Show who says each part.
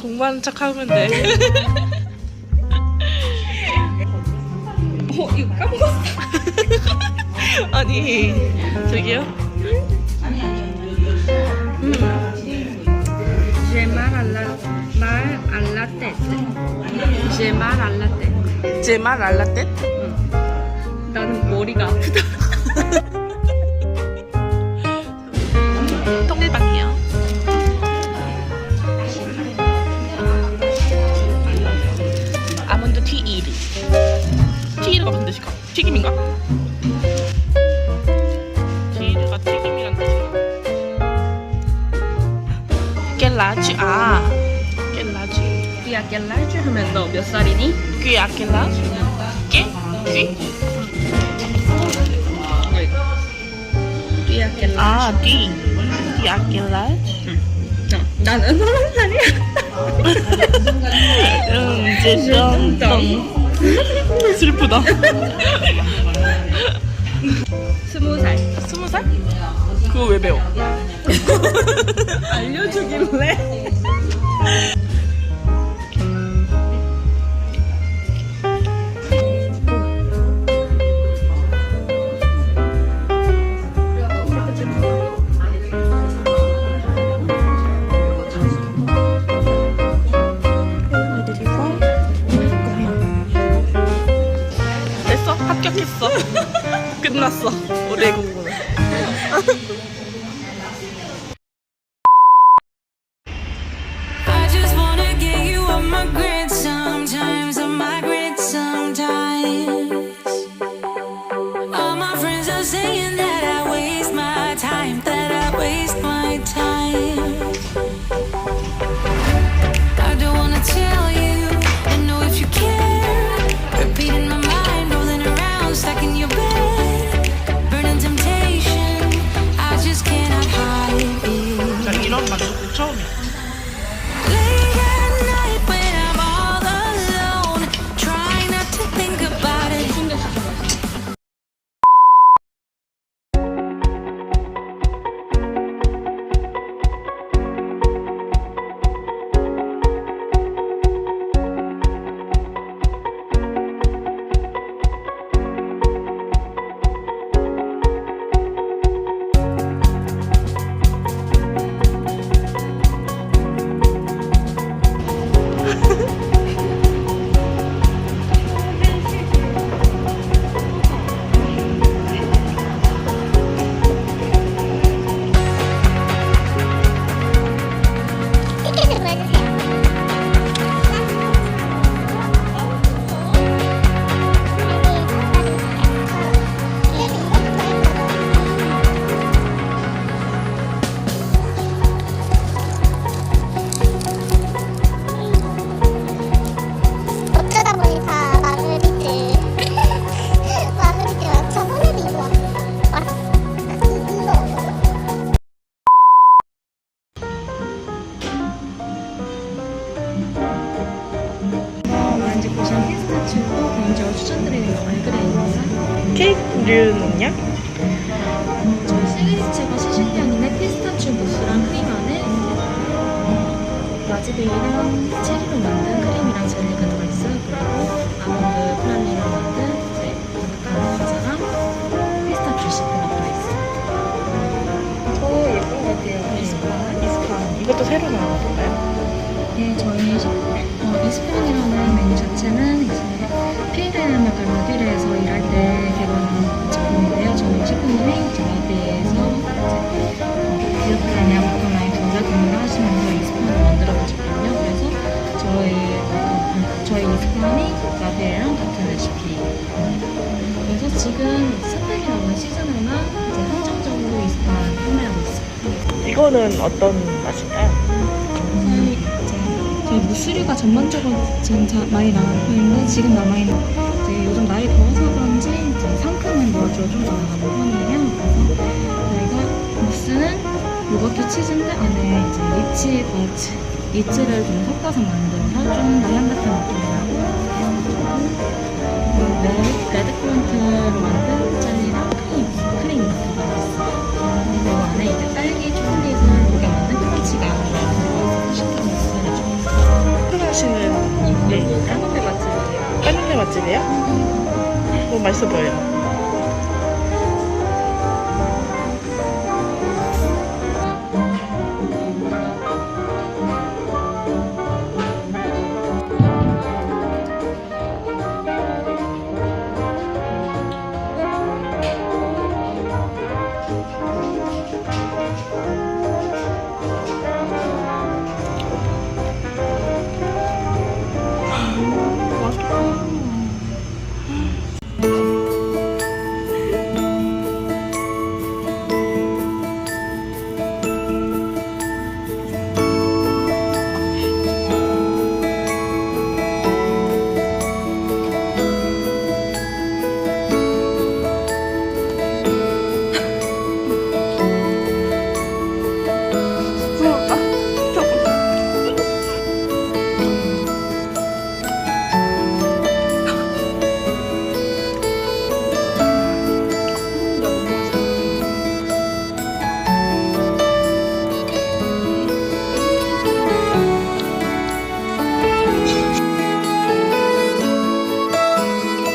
Speaker 1: 공부하는 척 하면 돼.
Speaker 2: 어 이거 까먹었어.
Speaker 1: 아니, 저기요? 음,
Speaker 2: 제말 알라 알라떼. 제말 알라떼.
Speaker 1: 제말 알라떼?
Speaker 2: 나는 머리가 아프다.
Speaker 1: 튀김인가? 튀이르가 튀김이란 뜻인가? 깰라지 아
Speaker 2: 우리 아까 라이즈 하면 너 몇 살이니?
Speaker 1: 귀야 깰라지 깨? 귀?
Speaker 2: 우리 아까
Speaker 1: 아 귀. 귀야 깰라지
Speaker 2: 나는 서른 살이야.
Speaker 1: 응좀 슬프다
Speaker 2: 스무 살.
Speaker 1: 스무 살? 그거 왜 배워?
Speaker 2: 알려주길래.
Speaker 1: 됐어? 합격했어. 끝났어. 올해 공부는.
Speaker 3: I just wanna get you on my grid sometimes, on my grid sometimes. All my friends are saying that I waste my time, that I waste my time.
Speaker 1: 이런
Speaker 2: 피스타치오도 개인적으로 추천드리는 거 얼그레이입니다.
Speaker 1: 케이크류는요?
Speaker 2: 저희 시그니처가 시식량인데 피스타치오 무스랑 크림 안에 라즈베리랑 체리로 만든 크림이랑 젤리가 들어있어요. 그리고 아몬드 프랄리로 만든 이제 바삭한 과자랑 피스타치오 시트가 들어있어요. 저 예쁜 것 같아요. 이스파.
Speaker 1: 이스판. 이것도 새로 나온 건가요?
Speaker 2: 네, 저희 시- 어, 이스프린이라는 메뉴 자체는 이제 피에르마가 라비르에서 일할 때 개발한 제품인데요. 이제 라비에서 이제 어, 디오플라니아 버터나인 전자 근무를 하시면서 이 스판을 만들어보셨거든요. 그래서 저희 어, 저희 이 스판이 라비에랑 같은 레시피. 그래서 지금 스팸이라는 시즌에만 이제 한정적으로 이 스판 판매하고 있어요.
Speaker 1: 이거는 어떤 맛인가요?
Speaker 2: 저희 이제 저희 무스리가 전반적으로 지금 자, 많이 나가는 편인데 지금 남아있는 이제 요즘 날이 더워서 그런지 상큼한 요아주가 좀더 나가는 편이에요. 그래서 저희가 무스는 요거트 치즈인데 안에 이제 리치 버즈 리치를 좀 섞어서 만들어서 좀더 향긋한 느낌이 나고 그리고 레드, 레드플런트로 만든
Speaker 4: 너무 맛있어 보여요.